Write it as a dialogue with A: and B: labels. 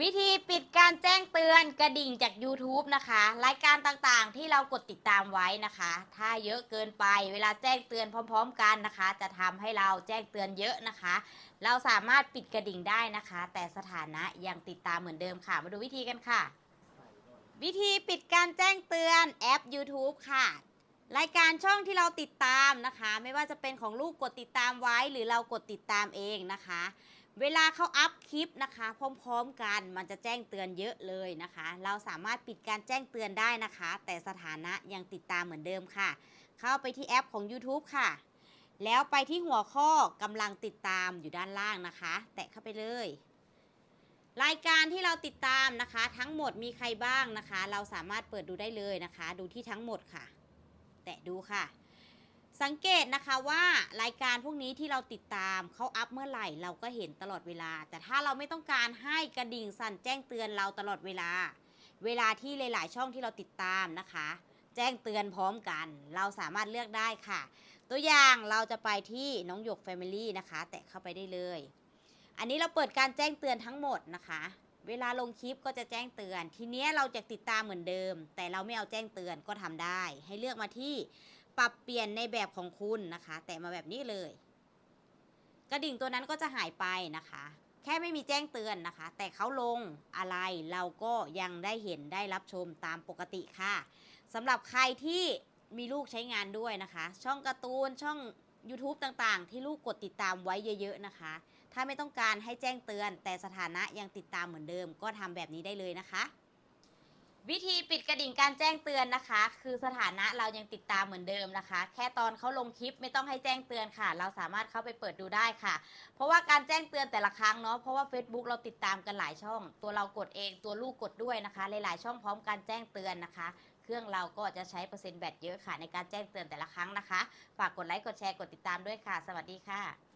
A: วิธีปิดการแจ้งเตือนกระดิ่งจาก YouTube นะคะ รายการต่างๆ ที่เรากดติดตามไว้นะคะ ถ้าเยอะเกินไปเวลาแจ้งเตือนพร้อม ๆ กันนะคะ จะทำให้เราแจ้งเตือนเยอะนะคะ เราสามารถปิดกระดิ่งได้นะคะ แต่สถานะยังติดตามเหมือนเดิมค่ะ มาดูวิธีกันค่ะ วิธีปิดการแจ้งเตือนแอป YouTube ค่ะรายการช่องที่เราติดตามนะคะ ไม่ว่าจะเป็นของลูกกดติดตามไว้ หรือเรากดติดตามเองนะคะ เวลาเขาอัพคลิปนะคะ พร้อมๆกันมันจะแจ้งเตือนเยอะเลยนะคะ เราสามารถปิดการแจ้งเตือนได้นะคะ แต่สถานะยังติดตามเหมือนเดิมค่ะ เข้าไปที่แอปของ YouTube ค่ะ แล้วไปที่หัวข้อกำลังติดตามอยู่ด้านล่างนะคะ แตะเข้าไปเลย รายการที่เราติดตามนะคะ ทั้งหมดมีใครบ้างนะคะ เราสามารถเปิดดูได้เลยนะคะ ดูที่ทั้งหมดค่ะ แตะดูค่ะ สังเกตนะคะว่ารายการพวกนี้ที่เราติดตามเขาอัพเมื่อไหร่เราก็เห็นตลอดเวลา แต่ถ้าเราไม่ต้องการให้กระดิ่งสั่นแจ้งเตือนเราตลอดเวลา เวลาที่หลาย ๆ ช่องที่เราติดตามนะคะ แจ้งเตือนพร้อมกัน เราสามารถเลือกได้ค่ะ ตัวอย่างเราจะไปที่น้องหยก Family นะคะ แตะเข้าไปได้เลย อันนี้เราเปิดการแจ้งเตือนทั้งหมดนะคะ เวลาลงคลิปก็จะแจ้งเตือน ทีนี้เราจะติดตามเหมือนเดิม แต่เราไม่เอาแจ้งเตือนก็ทำได้ ให้เลือกมาที่ ปรับเปลี่ยนในแบบของคุณนะคะ แต่มาแบบนี้เลย กระดิ่งตัวนั้นก็จะหายไปนะคะ แค่ไม่มีแจ้งเตือนนะคะ แต่เขาลงอะไรเราก็ยังได้เห็นได้รับชมตามปกติค่ะสำหรับใครที่มีลูกใช้งานด้วยนะคะ ช่องการ์ตูนช่อง YouTube ต่างๆ ที่ลูกกดติดตามไว้เยอะ ๆ นะคะ ถ้าไม่ต้องการให้แจ้งเตือน แต่สถานะยังติดตามเหมือนเดิม ก็ทำแบบนี้ได้เลยนะคะ วิธีปิดกระดิ่งการแจ้งเตือนนะคะ คือสถานะเรายังติดตามเหมือนเดิมนะคะ แค่ตอนเขาลงคลิปไม่ต้องให้แจ้งเตือนค่ะ เราสามารถเข้าไปเปิดดูได้ค่ะ เพราะว่าการแจ้งเตือนแต่ละครั้งเนาะเพราะว่า Facebook เราติดตามกันหลายช่อง ตัวเรากดเองตัวลูกกดด้วยนะคะหลายๆช่องพร้อมการแจ้งเตือนนะคะ เครื่องเราก็จะใช้เปอร์เซ็นต์แบตเยอะค่ะ ในการแจ้งเตือนแต่ละครั้งนะคะ ฝากกดไลค์กดแชร์กดติดตามด้วยค่ะ สวัสดีค่ะ